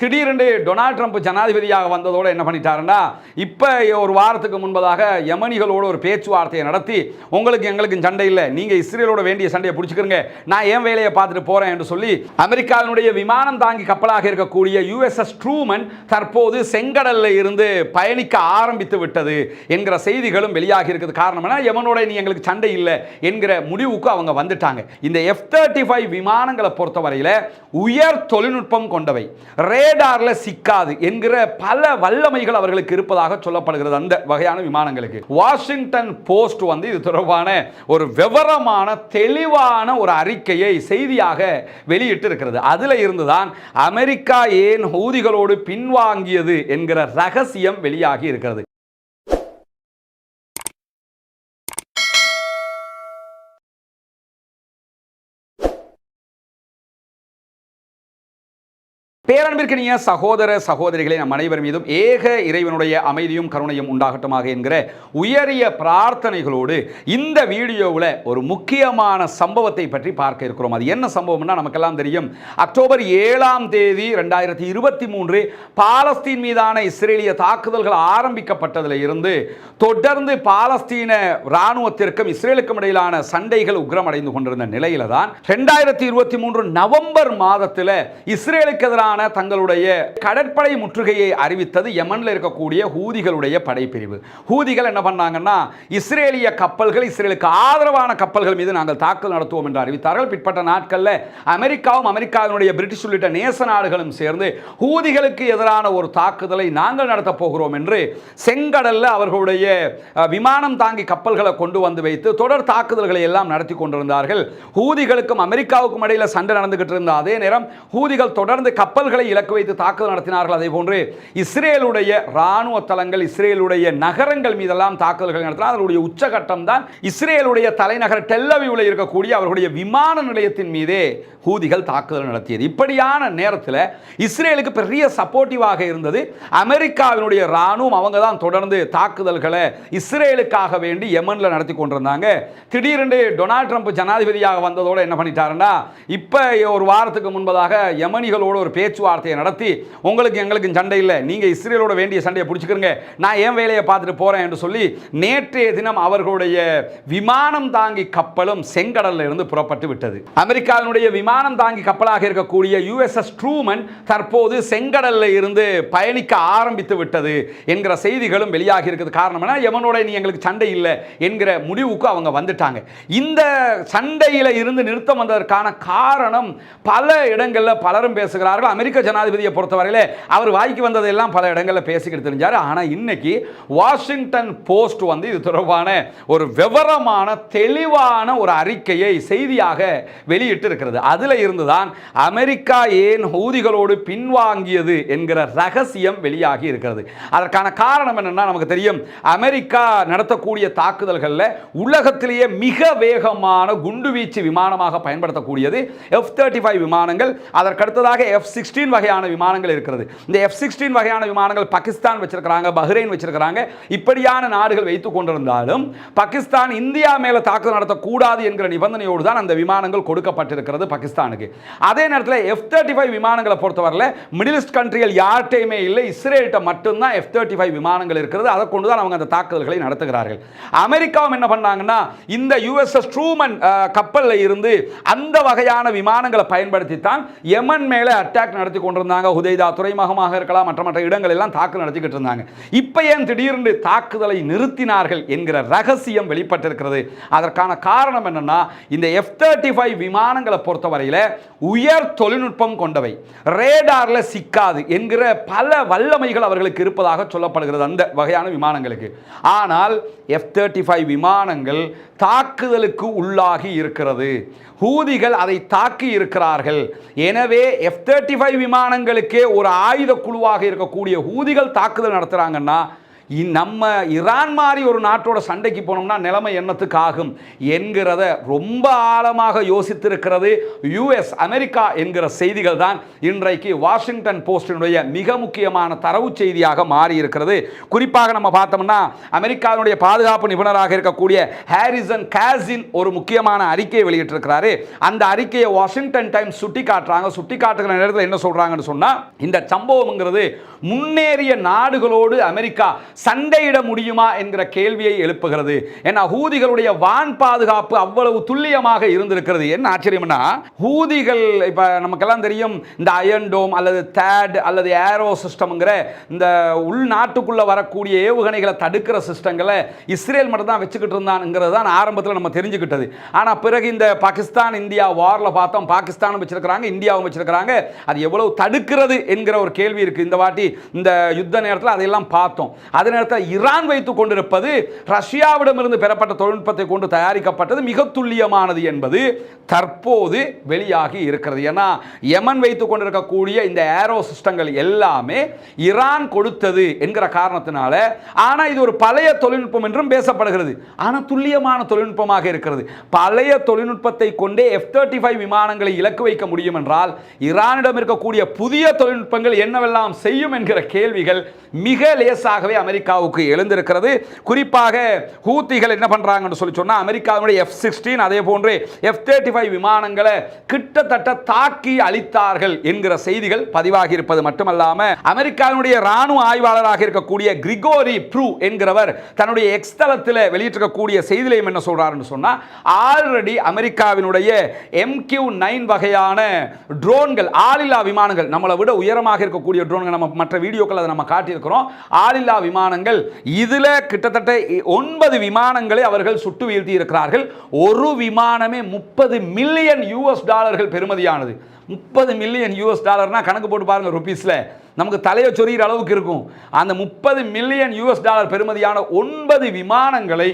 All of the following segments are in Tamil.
திடீரென்று டொனால்ட் ட்ரம்ப் ஜனாதிபதியாக வந்ததோடு என்ன பண்ணிட்டாருன்னா இப்போ ஒரு வாரத்துக்கு முன்பதாக யமனிகளோடு ஒரு பேச்சுவார்த்தையை நடத்தி உங்களுக்கு எங்களுக்கு சண்டை இல்லை நீங்கள் இஸ்ரேலோட வேண்டிய சண்டையை பிடிச்சிக்கிறங்க நான் என் வேலையை பார்த்துட்டு போகிறேன் என்று சொல்லி அமெரிக்காவினுடைய விமானம் தாங்கி கப்பலாக இருக்கக்கூடிய யுஎஸ்எஸ் ட்ரூமன் தற்போது செங்கடலில் இருந்து பயணிக்க ஆரம்பித்து விட்டது என்கிற செய்திகளும் வெளியாகி இருக்கிறது காரணம் என்ன? யமனோட நீ எங்களுக்கு சண்டை இல்லை என்கிற முடிவுக்கு அவங்க வந்துட்டாங்க. இந்த எஃப் தேர்ட்டி ஃபைவ் விமானங்களை பொறுத்தவரையில் உயர் தொழில்நுட்பம் கொண்டவை. ரே ரேடாரில் சிக்காது என்கிற பல வல்லமைகள் அவர்களுக்கு இருப்பதாக சொல்லப்படுகிறது அந்த வகையான விமானங்களுக்கு. வாஷிங்டன் போஸ்ட் வந்து இது தொடர்பான ஒரு விவரமான தெளிவான ஒரு அறிக்கையை செய்தியாக வெளியிட்டு இருக்கிறது அதில் இருந்துதான் அமெரிக்கா ஏன் ஹூதிகளோடு பின்வாங்கியது என்கிற ரகசியம் வெளியாகி இருக்கிறது. பேரன்பிற்கினிய சகோதர சகோதரிகளை நம் அனைவர் மீதும் ஏக இறைவனுடைய அமைதியும் கருணையும் உண்டாகட்டுமாக என்கிற உயரிய பிரார்த்தனைகளோடு இந்த வீடியோவில் ஒரு முக்கியமான சம்பவத்தை பற்றி பார்க்க இருக்கிறோம். அது என்ன சம்பவம்னா நமக்கெல்லாம் தெரியும். அக்டோபர் ஏழாம் தேதி ரெண்டாயிரத்தி இருபத்தி மூன்று பாலஸ்தீன் மீதான இஸ்ரேலிய தாக்குதல்கள் ஆரம்பிக்கப்பட்டதில் இருந்து தொடர்ந்து பாலஸ்தீன இராணுவத்திற்கும் இஸ்ரேலுக்கும் இடையிலான சண்டைகள் உக்ரமடைந்து கொண்டிருந்த நிலையில தான் ரெண்டாயிரத்தி இருபத்தி மூன்று நவம்பர் மாதத்தில் இஸ்ரேலுக்கு எதிரான தங்களுடைய கடற்படை முற்றுகையை அறிவித்தது யமனில் இருக்கக்கூடிய ஹூதிகளுடைய படைப்பிரிவு. ஹூதிகள் என்ன பண்ணாங்கன்னா இஸ்ரேலிய கப்பல்கள் இஸ்ரேலுக்கு ஆதரவான கப்பல்கள் மீது நாங்கள் தாக்குதல் நடத்துவோம் என்று அறிவித்தார்கள். பிற்பட்ட நாட்களில் அமெரிக்காவும் அமெரிக்காவினுடைய பிரிட்டிஷ் உள்ளிட்ட நேச நாடுகளும் சேர்ந்து ஹூதிகளுக்கு எதிரான ஒரு தாக்குதலை நாங்கள் நடத்தப் போகிறோம் என்று செங்கடலில் அவர்களுடைய விமானம் தாங்கி கப்பல்களை கொண்டு வந்து வைத்து தொடர் தாக்குதல்களை எல்லாம் நடத்தி கொண்டிருந்தார்கள். ஹூதிகளுக்கும் அமெரிக்காவுக்கும் இடையில் சண்டை நடந்துகிட்டு இருந்த அதே நேரம் ஹூதிகள் தொடர்ந்து கப்பல் கப்பல்களை இலக்கு வைத்து தாக்குதல் நடத்தினார்கள். அதே போன்று இஸ்ரேலுடைய ராணுவ தளங்கள் இஸ்ரேலுடைய நகரங்கள் மீதெல்லாம் தாக்குதல்கள் நடத்தினார் அதனுடைய உச்சகட்டம் தான் இஸ்ரேலுடைய தலைநகர் டெல்லவியூவில் இருக்கக்கூடிய அவர்களுடைய விமான நிலையத்தின் மீதே ஹூதிகள் தாக்குதல் நடத்தியது. இப்படியான நேரத்தில் இஸ்ரேலுக்கு பெரிய சப்போர்ட்டிவாக இருந்தது. அமெரிக்காவினுடைய ராணுவம் அவங்க தான் தொடர்ந்து தாக்குதல்களை இஸ்ரேலுக்காக வேண்டி யமனில் நடத்தி கொண்டிருந்தாங்க. திடீரென்று டொனால்ட் ட்ரம்ப் ஜனாதிபதியாக வந்ததோடு என்ன பண்ணிட்டாருன்னா இப்போ ஒரு வாரத்துக்கு முன்பதாக யமனிகளோடு ஒரு பேச்சுவார்த்தையை நடத்தி உங்களுக்கு எங்களுக்கு சண்டை இல்லை. நீங்கள் இஸ்ரேலோட வேண்டிய சண்டையை பிடிச்சிக்கிறங்க நான் என் வேலையை பார்த்துட்டு போகிறேன் என்று சொல்லி நேற்றைய தினம் அவர்களுடைய விமானம் தாங்கி கப்பலும் செங்கடலில் இருந்து புறப்பட்டு விட்டது. அமெரிக்காவினுடைய விமானம் தாங்கி கப்பலாக இருக்கக்கூடிய யுஎஸ்எஸ் ட்ரூமன் தற்போது செங்கடல்ல இருந்து பயணிக்க ஆரம்பித்து விட்டது என்கிற செய்திகளும் வெளியாகி இருக்கிறது காரணம் என்ன? நீ எங்களுக்கு சண்டை இல்லை என்கிற முடிவுக்கு அவங்க வந்துட்டாங்க. இந்த சண்டையில் இருந்து நிறுத்தம் வந்ததற்கான காரணம் பல இடங்களில் பலரும் பேசுகிறார்கள். அமெரிக்க ஜனாதிபதியை பொறுத்தவரையில அவர் வாய்க்கு வந்ததெல்லாம் பல இடங்களில் பேசிக்கிட்டு தெரிஞ்சார். ஆனால் இன்னைக்கு வாஷிங்டன் போஸ்ட் வந்து இது தொடர்பான ஒரு விவரமான தெளிவான ஒரு அறிக்கையை செய்தியாக வெளியிட்டு இருக்கிறது. அதுல இருந்துதான் அமெரிக்கா ஏன் ஹூதிகளோடு பின்வாங்கியது என்கிற ரகசியம் வெளியாகி இருக்கிறது. அதற்கான காரணம் என்னன்னா நமக்கு தெரியும் அமெரிக்கா நடத்தக்கூடிய தாக்குதல்களில் உலகத்திலேயே மிக வேகமான குண்டுவீச்சு விமானமாக பயன்படுத்தக்கூடியது. எஃப் தேர்ட்டி ஃபைவ் விமானங்கள். அதற்கடுத்ததாக எஃப் சிக்ஸ் சிக்ஸ்டீன் வகையான விமானங்கள் இருக்கிறது. இந்த எஃப் சிக்ஸ்டீன் வகையான விமானங்கள் பாகிஸ்தான் வச்சிருக்கிறாங்க பஹ்ரைன் வச்சிருக்கிறாங்க. இப்படியான நாடுகள் வைத்துக் கொண்டிருந்தாலும் பாகிஸ்தான் இந்தியா மேலே தாக்குதல் நடத்தக்கூடாது என்கிற நிபந்தனையோடு தான் அந்த விமானங்கள் கொடுக்கப்பட்டிருக்கிறது பாகிஸ்தானுக்கு. அதே நேரத்தில் எஃப் தேர்ட்டி ஃபைவ் விமானங்களை பொறுத்தவரையில் மிடில் ஈஸ்ட் கண்ட்ரிகள் யார்கிட்டையுமே இல்லை. இஸ்ரேல்கிட்ட மட்டும்தான் எஃப் தேர்ட்டி ஃபைவ் விமானங்கள் இருக்கிறது. அதை கொண்டு தான் அவங்க அந்த தாக்குதல்களை நடத்துகிறார்கள். அமெரிக்காவும் என்ன பண்ணாங்கன்னா இந்த யுஎஸ்எஸ் ட்ரூமன் கப்பலில் இருந்து அந்த வகையான விமானங்களை பயன்படுத்தி தான் யமன் மேலே அட்டாக் நடத்தி கொண்டிருந்தாங்க. ஹுதைதா துறைமுகமாக இருக்கலாம் மற்ற மற்ற இடங்கள் எல்லாம் தாக்கு நடத்திக்கிட்டு இருந்தாங்க. இப்போ ஏன் திடீர்னு தாக்குதலை நிறுத்தினார்கள் என்கிற ரகசியம் வெளிப்பட்டிருக்கிறது. அதற்கான காரணம் என்னென்னா இந்த எஃப் தேர்ட்டி ஃபைவ் விமானங்களை பொறுத்தவரையில் உயர் தொழில்நுட்பம் கொண்டவை. ரேடாரில் சிக்காது என்கிற பல வல்லமைகள் அவர்களுக்கு இருப்பதாக சொல்லப்படுகிறது அந்த வகையான விமானங்களுக்கு. ஆனால் எஃப் தேர்ட்டி ஃபைவ் விமானங்கள் தாக்குதலுக்கு உள்ளாகி இருக்கிறது. ஹூதிகள் அதை தாக்கி இருக்கிறார்கள். எனவே எஃப் தேர்ட்டி ஃபைவ் விமானங்களுக்கே ஒரு ஆயுத குழுவாக இருக்கக்கூடிய ஹூதிகள் தாக்குதல் நடத்துகிறாங்கன்னா நம்ம ஈரான் மாதிரி ஒரு நாட்டோட சண்டைக்கு போனோம்னா நிலைமை என்னத்துக்கு ஆகும் என்கிறத ரொம்ப ஆழமாக யோசித்திருக்கிறது யுஎஸ் அமெரிக்கா என்கிற செய்திகள் தான் இன்றைக்கு வாஷிங்டன் போஸ்டினுடைய மிக முக்கியமான தரவு செய்தியாக மாறி இருக்கிறது குறிப்பாக நம்ம பார்த்தோம்னா அமெரிக்காவினுடைய பாதுகாப்பு நிபுணராக இருக்கக்கூடிய ஹாரிசன் காசின் ஒரு முக்கியமான அறிக்கையை வெளியிட்டிருக்கிறாரு. அந்த அறிக்கையை வாஷிங்டன் டைம்ஸ் சுட்டி காட்டுறாங்க சுட்டி காட்டுகிற நேரத்தில் என்ன சொல்றாங்கன்னு சொன்னால் இந்த சம்பவம்ங்கிறது முன்னேறிய நாடுகளோடு அமெரிக்கா சண்டையிட முடியுமா என்கிற கேள்வியை எழுப்புகிறது. ஏன்னா ஹூதிகளுடைய வான் பாதுகாப்பு அவ்வளவு துல்லியமாக இருந்திருக்கிறது. என்ன ஆச்சரியம்னா ஹூதிகள் இப்போ நமக்கெல்லாம் தெரியும் இந்த அயன்டோம் அல்லது தேட் அல்லது ஏரோ சிஸ்டம்ங்கிற இந்த உள்நாட்டுக்குள்ள வரக்கூடிய ஏவுகணைகளை தடுக்கிற சிஸ்டங்களை இஸ்ரேல் மட்டும் தான் வச்சுக்கிட்டு இருந்தான்ங்கிறது தான் ஆரம்பத்தில் நம்ம தெரிஞ்சுக்கிட்டது. ஆனால் பிறகு இந்த பாகிஸ்தான் இந்தியா வாரில் பார்த்தோம். பாகிஸ்தானும் வச்சிருக்கிறாங்க இந்தியாவும் வச்சிருக்கிறாங்க. அது எவ்வளவு தடுக்கிறது என்கிற ஒரு கேள்வி இருக்குது இந்த வாட்டி இந்த யுத்த நேரத்தில் அதையெல்லாம் பார்த்தோம். அது நேரத்தில் ஈரான் வைத்துக் கொண்டிருப்பது ரஷ்யாவிடமிருந்து பெறப்பட்ட தொழில்நுட்பத்தை கொண்டு தயாரிக்கப்பட்டது மிக துல்லியமானது என்பது தற்போது வெளியாகி இருக்கிறது. ஏன்னா யமன் வைத்துக் கொண்டிருக்கக்கூடிய இந்த ஏரோ சிஸ்டங்கள் எல்லாமே ஈரான் கொடுத்தது என்கிற காரணத்தினால ஆனால் இது ஒரு பழைய தொழில்நுட்பம் என்றும் பேசப்படுகிறது. ஆனால் துல்லியமான தொழில்நுட்பமாக இருக்கிறது. பழைய தொழில்நுட்பத்தை கொண்டே எஃப் தேர்ட்டி ஃபைவ் விமானங்களை இலக்கு வைக்க முடியும் என்றால் ஈரானிடம் இருக்கக்கூடிய புதிய தொழில்நுட்பங்கள் என்னவெல்லாம் செய்யும் என்கிற கேள்விகள் மிக லேசாகவே அமெரிக்க அமெரிக்காவுக்கு எழுந்திருக்கிறது. குறிப்பாக ஹூத்திகள் என்ன பண்ணுறாங்கன்னு சொல்லி சொன்னால் அமெரிக்காவுடைய எஃப் சிக்ஸ்டீன் அதே போன்று எஃப் தேர்ட்டி ஃபைவ் விமானங்களை கிட்டத்தட்ட தாக்கி அளித்தார்கள் என்கிற செய்திகள் பதிவாகி இருப்பது மட்டுமல்லாமல் அமெரிக்காவினுடைய ராணுவ ஆய்வாளராக இருக்கக்கூடிய கிரிகோரி ப்ரூ என்கிறவர் தன்னுடைய எக்ஸ் தளத்தில் வெளியிட்டிருக்கக்கூடிய செய்திலையும் என்ன சொல்கிறாருன்னு சொன்னால் ஆல்ரெடி அமெரிக்காவினுடைய எம்கியூ நைன் வகையான ட்ரோன்கள் ஆளில்லா விமானங்கள் நம்மளை விட உயரமாக இருக்கக்கூடிய ட்ரோன்கள் நம்ம மற்ற வீடியோக்கள் அதை நம்ம காட்டியிருக்கிறோம். ஆளில்லா விமான விமானங்கள். இதுல கிட்டத்தட்ட ஒன்பது விமானங்களை அவர்கள் சுட்டு வீழ்த்தி இருக்கிறார்கள் ஒரு விமானமே முப்பது மில்லியன் யூஎஸ் டாலர்கள் பெறுமதியானது. முப்பது மில்லியன் யூஎஸ் டாலர்னா கணக்கு போட்டு பாருங்க ருபீஸில் நமக்கு தலையை சொரிகிற அளவுக்கு இருக்கும். அந்த முப்பது மில்லியன் யூஎஸ் டாலர் பெறுமதியான ஒன்பது விமானங்களை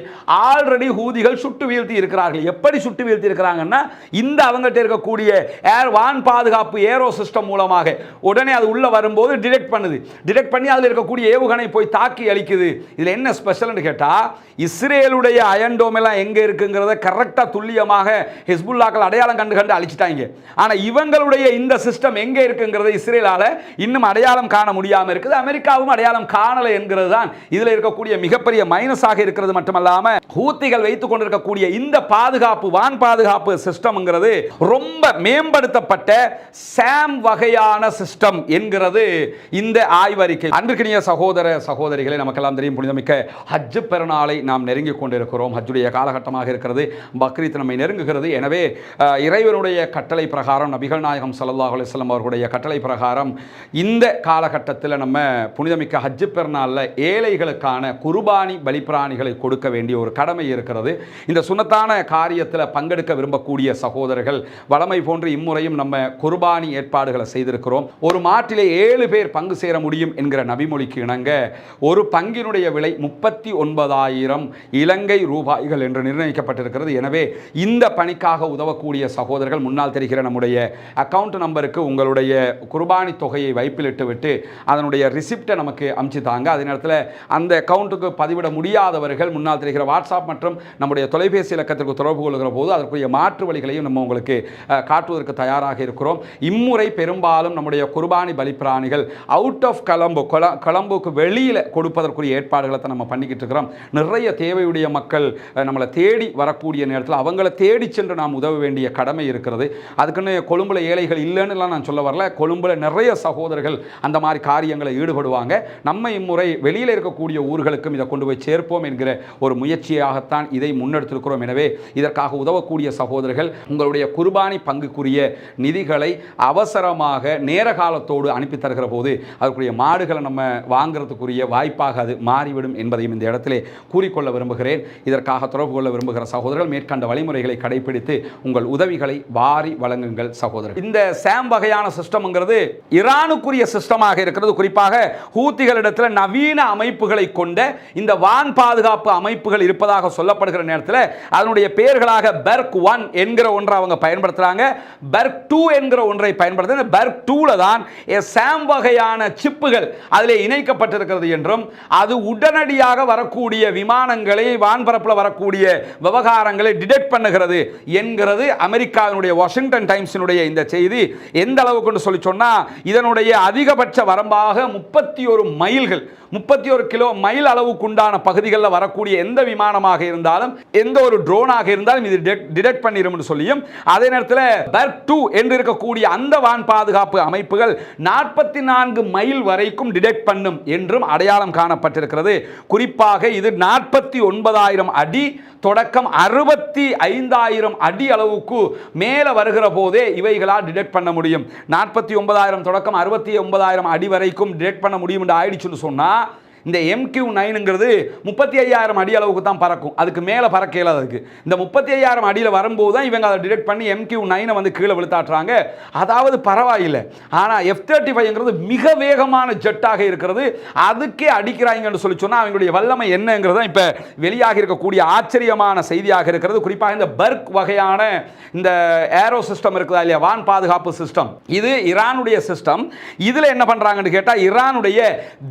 ஆல்ரெடி ஹூதிகள் சுட்டு வீழ்த்தி இருக்கிறார்கள். எப்படி சுட்டு வீழ்த்தி இருக்கிறாங்கன்னா இந்த அவங்ககிட்ட இருக்கக்கூடிய ஏர் வான் பாதுகாப்பு ஏரோ சிஸ்டம் மூலமாக. உடனே அது உள்ளே வரும்போது டிடெக்ட் பண்ணுது. டிடெக்ட் பண்ணி அதில் இருக்கக்கூடிய ஏவுகணை போய் தாக்கி அழிக்குது. இதில் என்ன ஸ்பெஷல்னு கேட்டால் இஸ்ரேலுடைய அயன்டோம் எல்லாம் எங்கே இருக்குங்கிறத கரெக்டாக துல்லியமாக ஹிஸ்புல்லாக்கள் அடையாளம் கண்டு கண்டு அழிச்சிட்டாங்க. ஆனால் இவங்களுடைய இந்த சிஸ்டம் எங்கே இருக்குங்கிறத இஸ்ரேலால் இன்னும் அடையாளம் அடையாளம் காண முடியாமல் இருக்குது. அமெரிக்காவும் அடையாளம் காணலை என்கிறது தான் இதில் இருக்கக்கூடிய மிகப்பெரிய மைனஸாக இருக்கிறது மட்டுமல்லாமல் ஹூத்திகள் வைத்துக் கொண்டிருக்கக்கூடிய இந்த பாதுகாப்பு வான் பாதுகாப்பு சிஸ்டம்ங்கிறது ரொம்ப மேம்படுத்தப்பட்ட சாம் வகையான சிஸ்டம் என்கிறது இந்த ஆய்வறிக்கை. அன்றுக்கினிய சகோதர சகோதரிகளை நமக்கெல்லாம் தெரியும் புனிதமிக்க ஹஜ் பெருநாளை நாம் நெருங்கி கொண்டிருக்கிறோம். ஹஜ்ஜுடைய காலகட்டமாக இருக்கிறது. பக்ரீத் நம்மை நெருங்குகிறது. எனவே இறைவனுடைய கட்டளை பிரகாரம் நபிகள் நாயகம் சல்லாஹ் அலுவலம் அவர்களுடைய கட்டளை பிரகாரம் இந்த காலகட்டத்தில் நம்ம புனிதமிக்க ஹஜ்ஜு பெருநாளில் ஏழைகளுக்கான குருபானி பலிப்பிராணிகளை கொடுக்க வேண்டிய ஒரு கடமை இருக்கிறது. இந்த சுனத்தான காரியத்தில் பங்கெடுக்க விரும்பக்கூடிய சகோதரர்கள் வளமை போன்று இம்முறையும் நம்ம குருபானி ஏற்பாடுகளை செய்திருக்கிறோம். ஒரு மாட்டிலே ஏழு பேர் பங்கு சேர முடியும் என்கிற நபிமொழிக்கு இணங்க ஒரு பங்கினுடைய விலை முப்பத்தி ஒன்பதாயிரம் இலங்கை ரூபாய்கள் என்று நிர்ணயிக்கப்பட்டிருக்கிறது. எனவே இந்த பணிக்காக உதவக்கூடிய சகோதரர்கள் முன்னால் தெரிகிற நம்முடைய அக்கவுண்ட் நம்பருக்கு உங்களுடைய குர்பானி தொகையை வைப்பிலிட்டு விட்டு அதனுடைய ரிசிப்டை நமக்கு அமுச்சு தாங்க அதே நேரத்தில் அந்த அக்கௌண்ட்டுக்கு பதிவிட முடியாதவர்கள் முன்னால் தெரிகிற வாட்ஸ்அப் மற்றும் நம்முடைய தொலைபேசி இலக்கத்திற்கு தொடர்பு கொள்கிற போது அதற்குரிய மாற்று வழிகளையும் நம்ம உங்களுக்கு காட்டுவதற்கு தயாராக இருக்கிறோம். இம்முறை பெரும்பாலும் நம்முடைய குர்பானி பலிப்பிராணிகள் அவுட் ஆஃப் கலம்பு கொல கொலம்புக்கு வெளியில் கொடுப்பதற்குரிய ஏற்பாடுகளை தான் நம்ம பண்ணிக்கிட்டு இருக்கிறோம். நிறைய தேவையுடைய மக்கள் நம்மளை தேடி வரக்கூடிய நேரத்தில் அவங்கள தேடி சென்று நாம் உதவ வேண்டிய கடமை இருக்கிறது. அதுக்குன்னு கொழும்புல ஏழைகள் இல்லைன்னுலாம் நான் சொல்ல வரல. கொழும்புல நிறைய சகோதரர்கள் அந்த மாதிரி காரியங்களை ஈடுபடுவாங்க. நம்ம இம்முறை வெளியில் இருக்கக்கூடிய ஊர்களுக்கும் இதை கொண்டு போய் சேர்ப்போம் என்கிற ஒரு முயற்சியாகத்தான் இதை முன்னெடுத்திருக்கிறோம். எனவே இதற்காக உதவக்கூடிய சகோதரர்கள் உங்களுடைய குர்பானி பங்குக்குரிய நிதிகளை அவசரமாக நேர காலத்தோடு அனுப்பி தருகிற போது அதற்குரிய மாடுகளை நம்ம வாங்குறதுக்குரிய வாய்ப்பாக அது மாறிவிடும் என்பதையும் இந்த இடத்திலே கூறிக்கொள்ள விரும்புகிறேன். இதற்காக தொடர்பு கொள்ள விரும்புகிற சகோதரர்கள் மேற்கண்ட வழிமுறைகளை கடைபிடித்து உங்கள் உதவிகளை வாரி வழங்குங்கள் சகோதரர். இந்த சாம் வகையான சிஸ்டம்ங்கிறது ஈரானுக்குரிய சிஸ்டம் சிஸ்டமாக இருக்கிறது. குறிப்பாக ஹூத்திகளிடத்தில் நவீன அமைப்புகளை கொண்ட இந்த வான் பாதுகாப்பு அமைப்புகள் இருப்பதாக சொல்லப்படுகிற நேரத்தில் அதனுடைய பெயர்களாக பெர்க் ஒன் என்கிற ஒன்றை அவங்க பயன்படுத்துகிறாங்க பெர்க் டூ என்கிற ஒன்றை பயன்படுத்த பெர்க் டூவில் தான் சாம் வகையான சிப்புகள் அதில் இணைக்கப்பட்டிருக்கிறது என்றும் அது உடனடியாக வரக்கூடிய விமானங்களை வான்பரப்பில் வரக்கூடிய விவகாரங்களை டிடெக்ட் பண்ணுகிறது என்கிறது அமெரிக்காவினுடைய வாஷிங்டன் டைம்ஸினுடைய இந்த செய்தி. எந்த அளவுக்கு சொல்லி சொன்னால் இதனுடைய அதிக அதிகபட்ச வரம்பாக முப்பத்தி ஒரு மைல்கள் முப்பத்தி ஒரு கிலோ மைல் அளவுக்குண்டான பகுதிகளில் வரக்கூடிய எந்த விமானமாக இருந்தாலும் எந்த ஒரு ட்ரோனாக இருந்தாலும் இது டிடெக்ட் பண்ணிடும் சொல்லியும் அதே நேரத்தில் பெர்க் டூ என்று இருக்கக்கூடிய அந்த வான் பாதுகாப்பு அமைப்புகள் நாற்பத்தி நான்கு மைல் வரைக்கும் டிடெக்ட் பண்ணும் என்றும் அடையாளம் காணப்பட்டிருக்கிறது. குறிப்பாக இது நாற்பத்தி ஒன்பதாயிரம் அடி தொடக்கம் அறுபத்தி ஐந்தாயிரம் அடி அளவுக்கு மேலே வருகிற போதே இவைகளால் டிடெக்ட் பண்ண முடியும். நாற்பத்தி ஒன்பதாயிரம் தொடக்கம் அறுபத்தி ஒன்பதாயிரம் அடி வரைக்கும் டிடெக்ட் பண்ண முடியும் என்று ஆயிடுச்சுன்னு சொன்னால் இந்த எம்கியூ நைனுங்கிறது முப்பத்தி ஐயாயிரம் அடி அளவுக்கு தான் பறக்கும். அதுக்கு மேலே பறக்க அதுக்கு. இந்த முப்பத்தி ஐயாயிரம் அடியில் வரும்போது தான் இவங்க அதை டிடெக்ட் பண்ணி எம்கியூ நைனை வந்து கீழே விழுத்தாட்டுறாங்க. அதாவது பரவாயில்லை. ஆனால் எஃப் தேர்ட்டி ஃபைவ்ங்கிறது மிக வேகமான ஜெட்டாக இருக்கிறது. அதுக்கே அடிக்கிறாங்கன்னு சொல்லி சொன்னால் அவங்களுடைய வல்லமை என்னங்கிறது தான் இப்போ வெளியாக இருக்கக்கூடிய ஆச்சரியமான செய்தியாக இருக்கிறது. குறிப்பாக இந்த பர்க் வகையான இந்த ஏரோ சிஸ்டம் இருக்குதா இல்லையா? வான் பாதுகாப்பு சிஸ்டம் இது ஈரானுடைய சிஸ்டம் இதில் என்ன பண்ணுறாங்கன்னு கேட்டால் ஈரானுடைய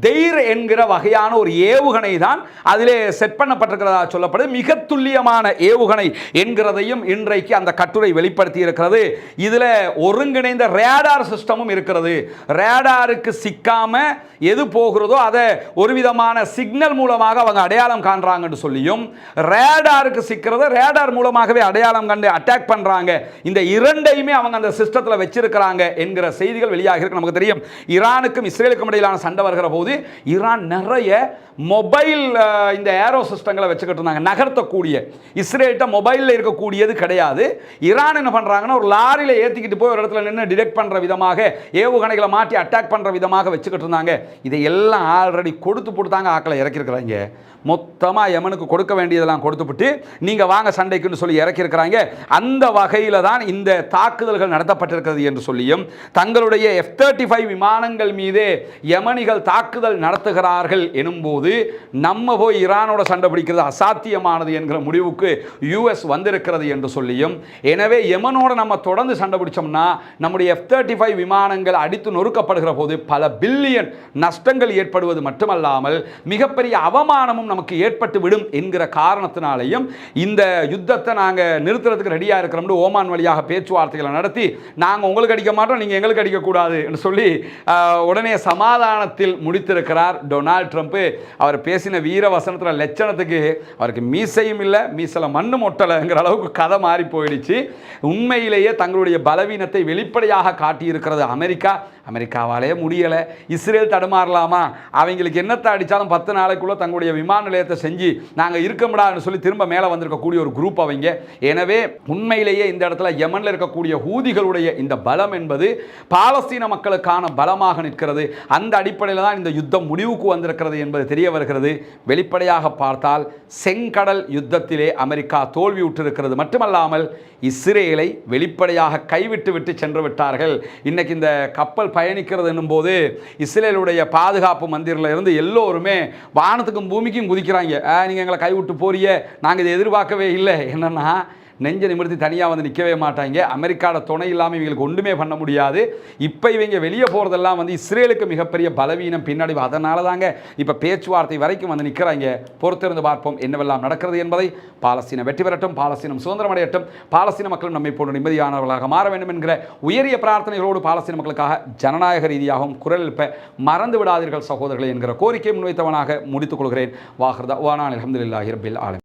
தெய்ர் என்கிற வகை வகையான ஒரு ஏவுகணை தான் அதிலே செட் பண்ணப்பட்டிருக்கிறதா சொல்லப்படுது. மிக துல்லியமான ஏவுகணை என்கிறதையும் இன்றைக்கு அந்த கட்டுரை வெளிப்படுத்தி இருக்கிறது. இதில் ஒருங்கிணைந்த ரேடார் சிஸ்டமும் இருக்கிறது. ரேடாருக்கு சிக்காம எது போகிறதோ அதை ஒரு விதமான சிக்னல் மூலமாக அவங்க அடையாளம் காண்றாங்கன்னு சொல்லியும் ரேடாருக்கு சிக்கிறத ரேடார் மூலமாகவே அடையாளம் கண்டு அட்டாக் பண்ணுறாங்க இந்த இரண்டையுமே அவங்க அந்த சிஸ்டத்தில் வச்சிருக்கிறாங்க என்கிற செய்திகள் வெளியாக இருக்கு. நமக்கு தெரியும் ஈரானுக்கும் இஸ்ரேலுக்கும் இடையிலான சண்டை வருகிற போது ஈரான் நிறைய மொபைல் இந்த ஏரோ சிஸ்டங்களை வச்சுக்கிட்டு இருந்தாங்க. நகர்த்தக்கூடிய. இஸ்ரேல்கிட்ட மொபைலில் இருக்கக்கூடியது கிடையாது. ஈரான் என்ன பண்ணுறாங்கன்னா ஒரு லாரியில் ஏற்றிக்கிட்டு போய் ஒரு இடத்துல நின்று டிடெக்ட் பண்ணுற விதமாக ஏவுகணைகளை மாற்றி அட்டாக் பண்ணுற விதமாக வச்சுக்கிட்டு இருந்தாங்க. இதை எல்லாம் ஆல்ரெடி கொடுத்து போட்டுதாங்க ஆக்களை இறக்கிருக்கிறாங்க மொத்தமாக எமனுக்கு கொடுக்க வேண்டியதெல்லாம் கொடுத்துவிட்டு நீங்கள் வாங்க சண்டைக்குன்னு சொல்லி இறக்கியிருக்கிறாங்க. அந்த வகையில் தான் இந்த தாக்குதல்கள் நடத்தப்பட்டிருக்கிறது என்று சொல்லியும் தங்களுடைய எஃப் தேர்ட்டி ஃபைவ் விமானங்கள் மீதே யமனிகள் தாக்குதல் நடத்துகிறார்கள் எனும்போது நம்ம போய் ஈரானோட சண்டை பிடிக்கிறது அசாத்தியமானது என்கிற முடிவுக்கு யூஎஸ் வந்திருக்கிறது என்று சொல்லியும் எனவே யமனோட நம்ம தொடர்ந்து சண்டை பிடிச்சோம்னா நம்முடைய எஃப் தேர்ட்டி ஃபைவ் விமானங்கள் அடித்து நொறுக்கப்படுகிற போது பல பில்லியன் நஷ்டங்கள் ஏற்படுவது மட்டுமல்லாமல் மிகப்பெரிய அவமானமும் நமக்கு ஏற்பட்டு விடும் என்கிற காரணத்தினாலையும் இந்த யுத்தத்தை நாங்கள் நிறுத்துறதுக்கு ரெடியாக இருக்கிறோம்னு ஓமான் வழியாக பேச்சுவார்த்தைகளை நடத்தி நாங்கள் உங்களுக்கு அடிக்க மாட்டோம் நீங்கள் எங்களுக்கு அடிக்கக்கூடாது என்று சொல்லி உடனே சமாதானத்தில் முடித்திருக்கிறார் டொனால்ட் ட்ரம்ப்பு அவர் பேசின வீர வசனத்தில் லட்சணத்துக்கு அவருக்கு மீசையும் இல்லை மீசலை மண்ணு மொட்டலைங்கிற அளவுக்கு கதை மாறி போயிடுச்சு. உண்மையிலேயே தங்களுடைய பலவீனத்தை வெளிப்படையாக காட்டியிருக்கிறது அமெரிக்கா. அமெரிக்காவாலே முடியலை. இஸ்ரேல் தடுமாறலாமா? அவங்களுக்கு என்னத்தை அடித்தாலும் பத்து நாளைக்குள்ளே தங்களுடைய விமான நிலையத்தை செஞ்சு நாங்கள் இருக்க சொல்லி திரும்ப மேலே வந்திருக்கக்கூடிய ஒரு குரூப் அவங்க. எனவே உண்மையிலேயே இந்த இடத்துல யமனில் இருக்கக்கூடிய ஹூதிகளுடைய இந்த பலம் என்பது பாலஸ்தீன மக்களுக்கான பலமாக நிற்கிறது. அந்த அடிப்படையில் தான் இந்த யுத்தம் முடிவுக்கு வந்திருக்கிறது என்பது தெரிய வருகிறது. வெளிப்படையாக பார்த்தால் செங்கடல் யுத்தத்திலே அமெரிக்கா தோல்வியுற்றிருக்கிறது மட்டுமல்லாமல் இஸ்ரேலை வெளிப்படையாக கைவிட்டு விட்டு சென்று விட்டார்கள். இன்னைக்கு இந்த கப்பல் பயணிக்கிறது என்னும் போது இஸ்ரேலுடைய பாதுகாப்பு மந்திரில் இருந்து எல்லோருமே வானத்துக்கும் பூமிக்கும் குதிக்கிறாங்க. நீங்கள் எங்களை கைவிட்டு போறிய நாங்கள் இதை எதிர்பார்க்கவே இல்லை. என்னென்னா நெஞ்ச நிமிர்த்தி தனியாக வந்து நிற்கவே மாட்டாங்க. அமெரிக்காவோட துணை இல்லாமல் இவங்களுக்கு ஒன்றுமே பண்ண முடியாது. இப்போ இவங்க வெளியே போகிறதெல்லாம் வந்து இஸ்ரேலுக்கு மிகப்பெரிய பலவீனம் பின்னடைவு. அதனால தாங்க இப்போ பேச்சுவார்த்தை வரைக்கும் வந்து நிற்கிறாங்க பொறுத்திருந்து பார்ப்போம் என்னவெல்லாம் நடக்கிறது என்பதை. பாலஸ்தீனம் வெற்றி பெறட்டும் பாலஸ்தீனம் சுதந்திரம் அடையட்டும். பாலஸ்தீன மக்களும் நம்மை போன்ற நிம்மதியானவர்களாக மாற வேண்டும் என்கிற உயரிய பிரார்த்தனைகளோடு பாலஸ்தீன மக்களுக்காக ஜனநாயக ரீதியாகவும் குரல் எழுப்ப மறந்து விடாதீர்கள் சகோதரர்கள் என்கிற கோரிக்கை முன்வைத்தவனாக முடித்துக் கொள்கிறேன். வாஹர்தா வானான் அலமதுல்லாஹி ரபில் ஆலம்.